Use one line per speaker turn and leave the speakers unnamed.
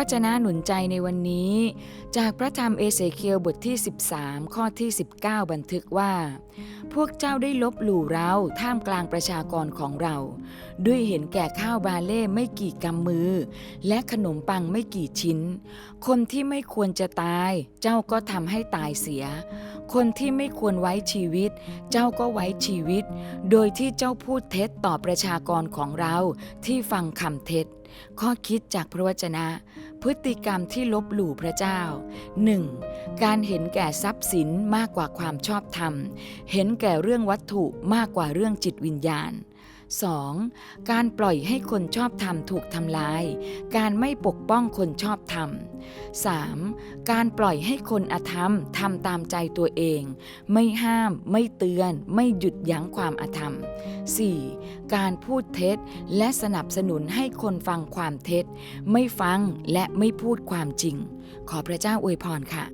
วจนะหนุนใจในวันนี้ จากพระธรรมเอเสเคียลบทที่ 13 ข้อที่ 19 บันทึกว่า พวกเจ้าได้ลบหลู่เราท่ามกลางประชากรของเรา ด้วยเห็นแก่ข้าวบาเล่ไม่กี่กำมือ และขนมปังไม่กี่ชิ้น คนที่ไม่ควรจะตาย เจ้าก็ทำให้ตายเสีย คนที่ไม่ควรไว้ชีวิต เจ้าก็ไว้ชีวิต โดยที่เจ้าพูดเท็จต่อประชากรของเราที่ฟังคำเท็จข้อคิดจากพระวจนะ พฤติกรรมที่ลบหลู่พระเจ้า 1. การเห็นแก่ทรัพย์สินมากกว่าความชอบธรรม เห็นแก่เรื่องวัตถุมากกว่าเรื่องจิตวิญญาณ 2. การปล่อยให้คนชอบธรรมถูกทำลาย การไม่ปกป้องคนชอบธรรม 3. การปล่อยให้คนอธรรมทำตามใจตัวเอง ไม่ห้าม ไม่เตือน ไม่หยุดยั้งความอธรรม 4. การพูดเท็จและสนับสนุนให้คนฟังความเท็จ ไม่ฟังและไม่พูดความจริง ขอพระเจ้าอวยพรค่ะ